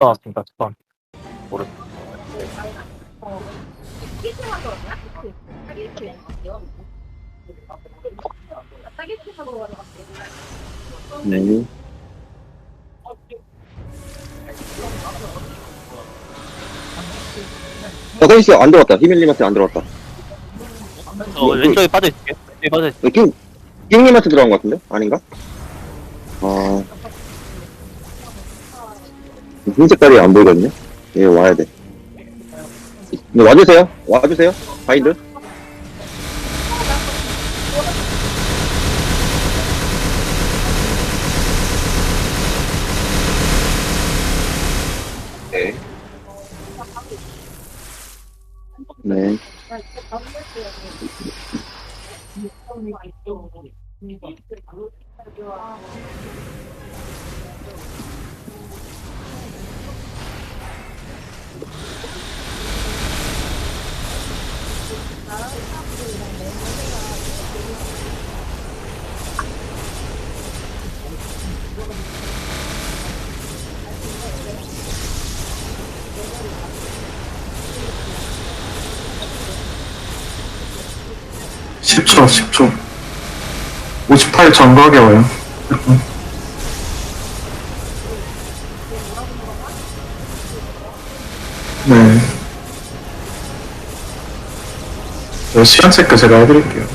나왔습니다. 스턴. 모르. 네. 어, 페이스 안 들어왔다. 히밀님한테 안 들어왔다. 어, 왼쪽에 빠져있을게. 왼쪽에 빠져있을게. 네, 킹, 킹님한테 들어간 것 같은데? 아닌가? 아. 흰 색깔이 안 보이거든요? 예, 와야 돼. 네, 와주세요. 와주세요. 바인드. 네. 네. 십초십초 58 정각에 와요. 네. 저 시간 체크 제가 해드릴게요.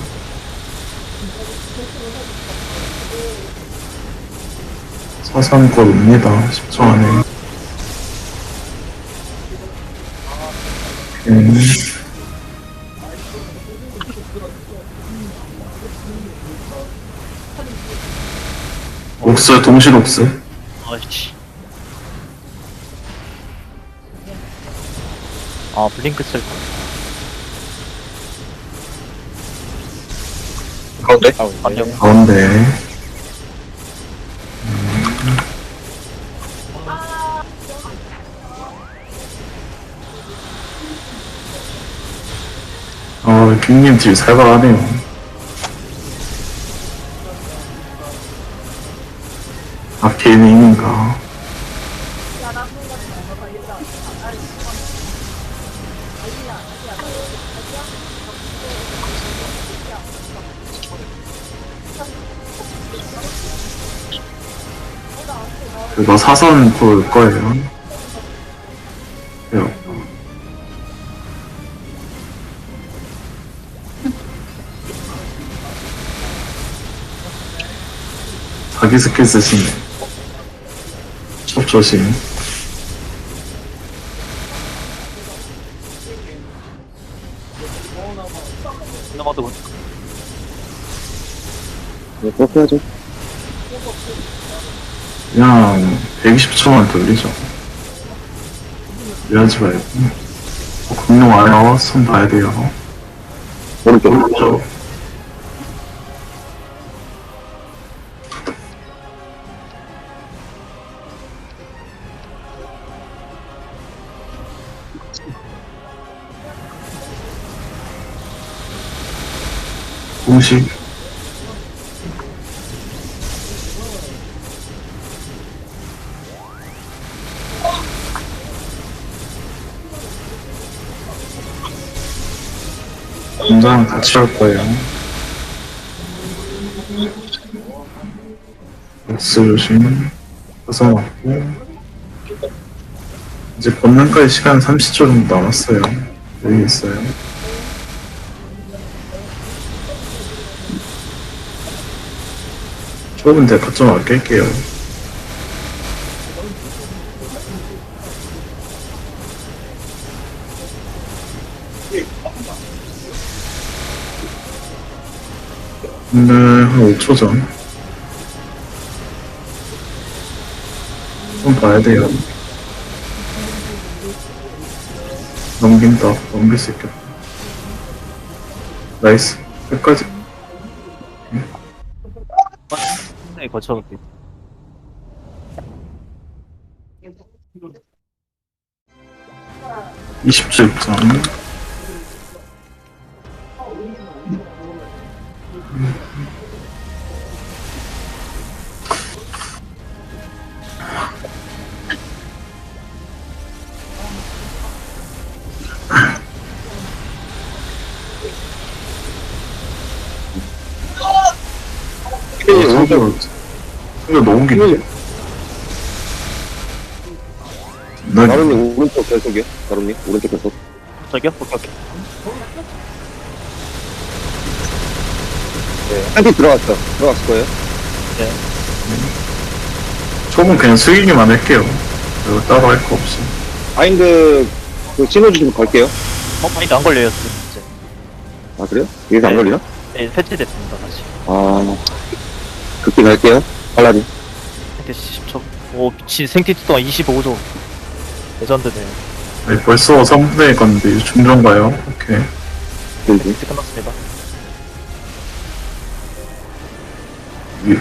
옵니다. 10초 안에. 오 옥스, 동실 옥스. 아이씨. 아, 블링크 쓸 거. 가운데? 아, 완전. 가운데. 어, 빅님 딜 살벌하네요. 그거 사선 볼 거예요. 네. 자기 스킬 쓰시네. 첩 조심. 넘어도 네, 그렇게 하죠. 그냥 120초만 돌리죠. 이러지 말고. 어, 공룡 와요. 손 봐야 돼요. 오른쪽. 오른쪽. 공식 공장 같이 할 거예요. 박스 조심. 가서 맞고. 이제 권능까지 시간 30초 정도 남았어요. 여기 있어요. 좁은 데가 좀 아낄게요. 근데 한 5초 전. 좀 봐야 돼요. 넘긴다. 넘길 수 있겠다. 나이스. 끝까지. 네, 거쳐볼게. 이 20초 상대로 상대 너무 긴데 힐. 난 가로님 오른쪽 계속이요. 가로님 오른쪽 계속. 저기요? 오케이 오케이 한팀 들어갔죠. 들어갔을 거예요. 초은 그냥 수익이만 할게요 이거 따로 할 거 없이 바인드 그 신호 주시면 걸게요. 어? 아니 안 걸려요 이제 아 그래요? 여기서 안 네. 걸리나? 네, 패치됐습니다 다시 아 극딜 갈게요. 팔라딘. 근데 10초 오 미친. 생티트 동안 25조. 레전드네. 아니, 벌써 3분의 건데 중정 가요. 오케이. 들지. 이제 끝났습니다. 위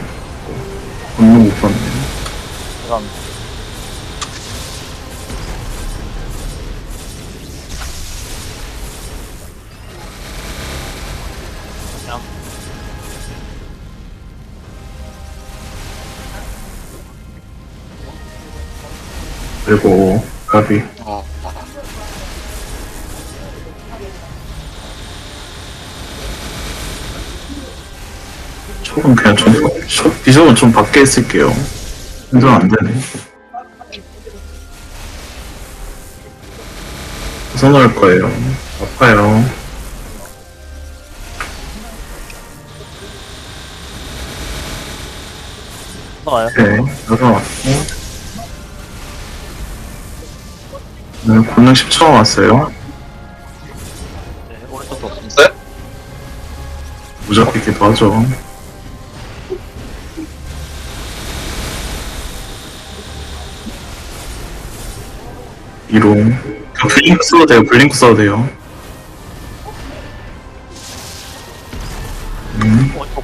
건너 못 봤네. 그냥 그리고 가비. 초은 그냥 좀 초- 비숍은 좀 밖에 있을게요. 운전 안 되네. 벗어놓을 거예요. 아파요. 나와요? 오케이 벗어놨고 네, 권능 10초 왔어요. 네, 오른쪽도 없습니다. 무적이기도 하죠. 이롱 그 블링크 써도 돼요 블링크 써도 돼요. 음, 어, 이거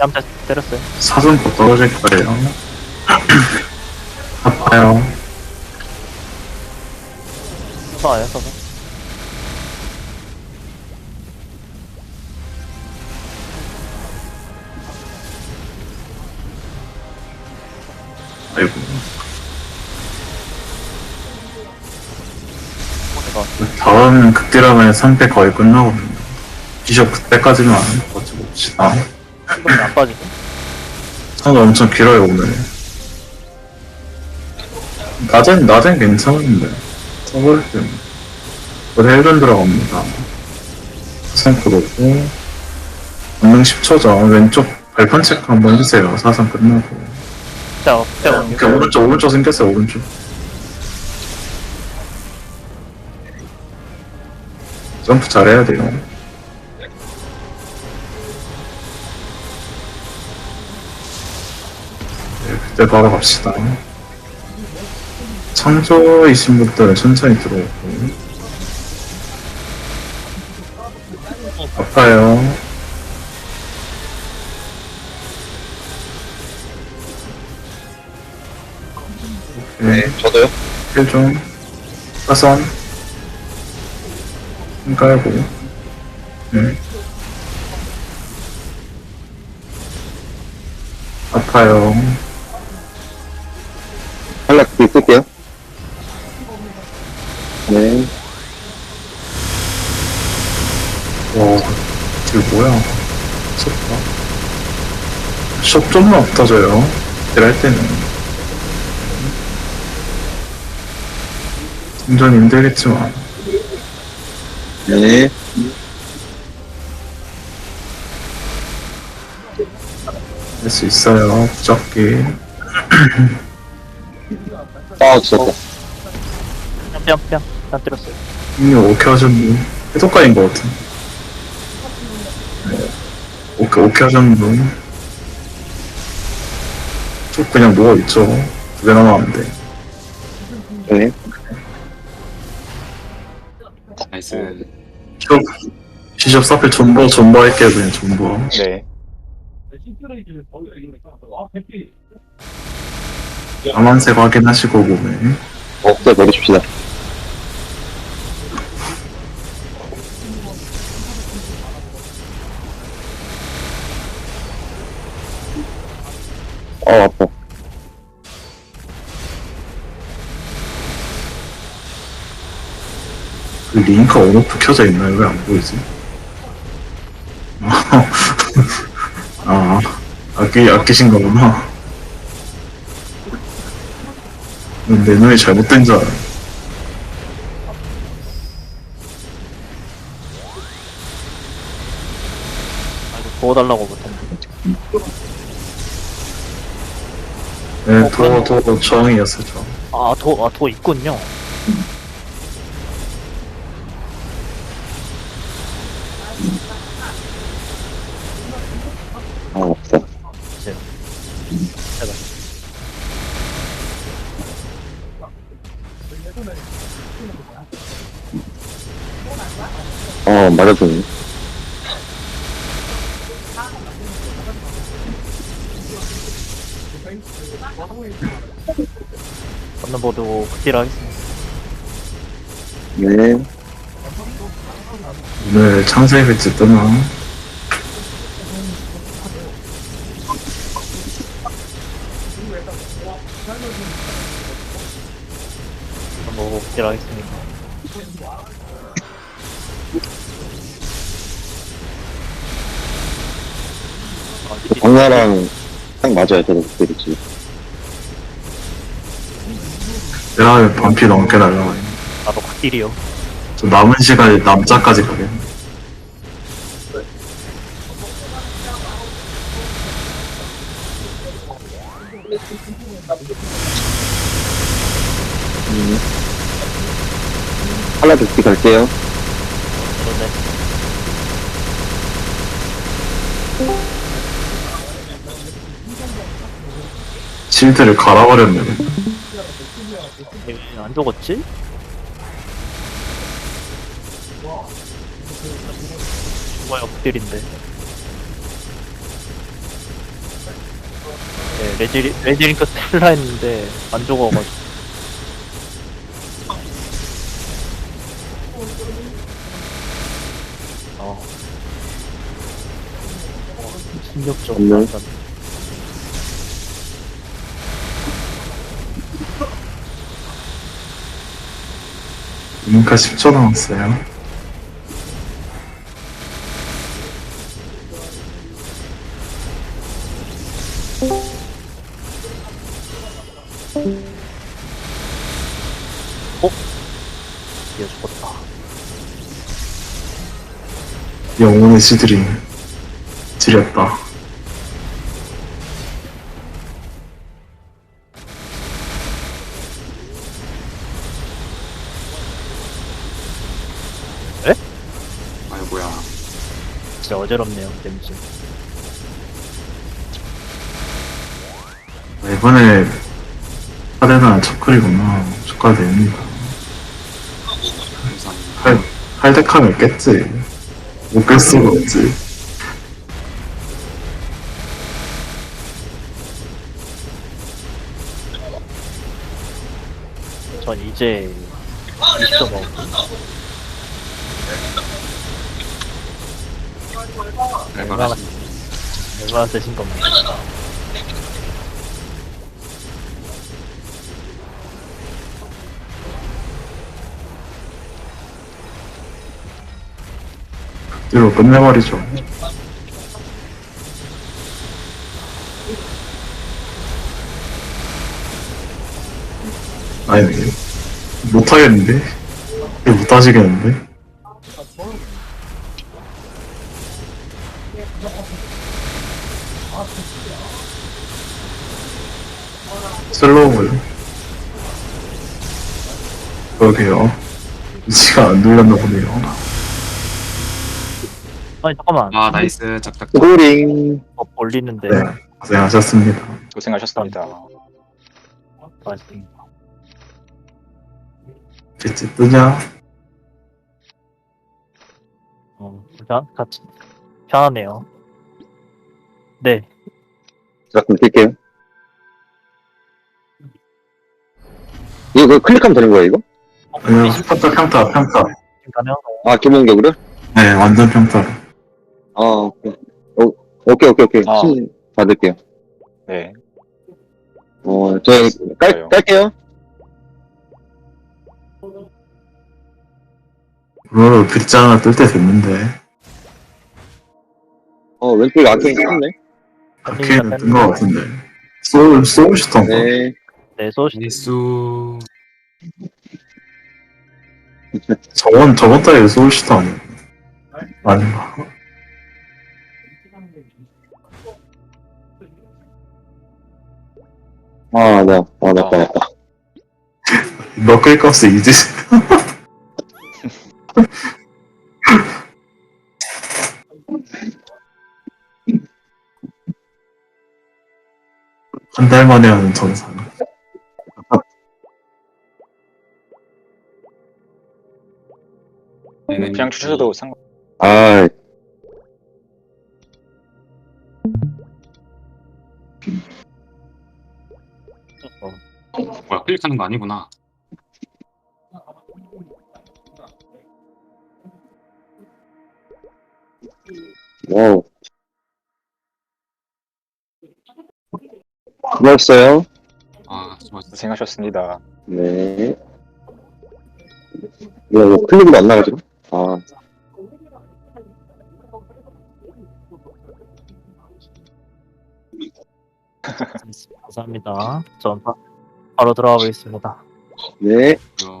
얌자 때렸어요. 사선 곧 떨어질 거예요 아파요. 나와요 서서 아이고. 내가? 다음 극딜하면 3패 거의 끝나거든요. 비숍 그때까지만 버텨봅시다. 신분이 안 빠지고 차가 엄청 길어요 오늘 낮엔 낮엔 괜찮은데. 서볼 때는 우리 헬변 들어갑니다. 생크로고. 권능 10초죠 왼쪽 발판 체크 한번 해주세요. 사선 끝나고. 자, 자, 이렇게 오른쪽 오른쪽 생겼어요 오른쪽. 점프 잘해야 돼요. 네, 그때 바로 갑시다 창조이신 분들은 천천히 들어오고. 아파요. 네, 저도요. 힐좀. 사선. 힘 깔고. 음. 아파요. 극딜 쓸게요. 네. 와 이게 뭐야? 무섭다. 숍 좀만 없어져요. 일할 때는. 점점 힘들겠지만. 네. 할 수 있어요 무적기 아 죽었다. 뺨, 뺨, 뺨 때렸어요. 이미 오케이 하셨는 해독가인 것 같은 네. 오케이 오케이 하셨는 분쭉 그냥 누워있죠 두개 남았는데 네. 나이스. 비숍 비숍 사필 존버 존버 할게요 그냥 존버 네. 까만색 확인하시고 보면 없애 버리십시다. 어 아파. 그 링크 온오프 켜져 있나요? 왜 안 보이지? 아, 아끼, 아끼신 거구나. 내 눈이 잘못된 줄 알아. 도와달라고 못했는데 네, 더, 더, 더 저항이었어, 저. 아도 아, 도 있군요 아, 없어. 제가 제가 어, 맞아주네. 건너보드 극딜 하겠습니다 네. 오늘 창세의 배치 뜨나? 건너보드 극딜 하겠습니다 아, 이- 박나랑 딱 맞아요, 저도 그때 지 왜 반피 넘게 날라가 있네. 나도 극딜이요 저 남은 시간에 남자까지 가겠네. 하나 듣기 갈게요. 그러네 실드를 갈아버렸네. 왜안 죽었지? 죽어요 극딜인데 네 레지리, 레지링크 스텔라 했는데 안 죽어가지고 어. 충격적 없네. 인카 10초 남았어요. 얘 죽었다 영혼의 시들이 지렸다. 진짜 어지럽네요 데미지 이번에 카데나 첫클이구나. 축하드립니다. 할, 할덱하면 깼지. 못 깰 수가 없지. 전 이제 20점 먹었고 얼마나 얼마나 세신 겁니까? 뒤로 끝내버리죠. 아니, 못하겠는데? 이거 못하시겠는데? 슬로우요. 그러게요. 위치가 안 눌렸나 보네요. 아니 잠깐만 아 나이스 짝짝. 고링. 업 올리는데 네, 고생하셨습니다. 고생하셨습니다. 맞습니다. 빛이 뜨냐? 어, 편 같이 편하네요. 네, 자, 그럼 뛸게요. 이거 그거 클릭하면 되는 거야, 이거? 어, 그냥 이십 평타, 평타, 평타. 가면 아, 기본격으로? 네, 완전 평타. 아, 오케이. 오, 오케이, 오케이, 오케이. 아. 신 받을게요. 네. 어, 저, 깔. 깔게요. 그걸 빛자 하나 뜰 때 됐는데. 어, 왼쪽에 아케인 떴네. 아케인 뜬거 같은데. 소울, 소울 슈터인가? 네. 네, 소시. 니수 저번, 저번 달에 소울 슈터 아니야? 아닌가? 아, 네. 아, 맞다, 맞다. 너클 값을 이제. 한 달 만에 하는 정상. 그냥 주셔도 상관. 아, 뭐야 클릭하는 거 아니구나 와우. 수고하셨어요. 아 수고하셨어 고생하셨습니다. 네. 이거 뭐 클릭도 안 나가지고? 아, 감사합니다. 전 바, 바로 들어가 보겠습니다. 네. 어,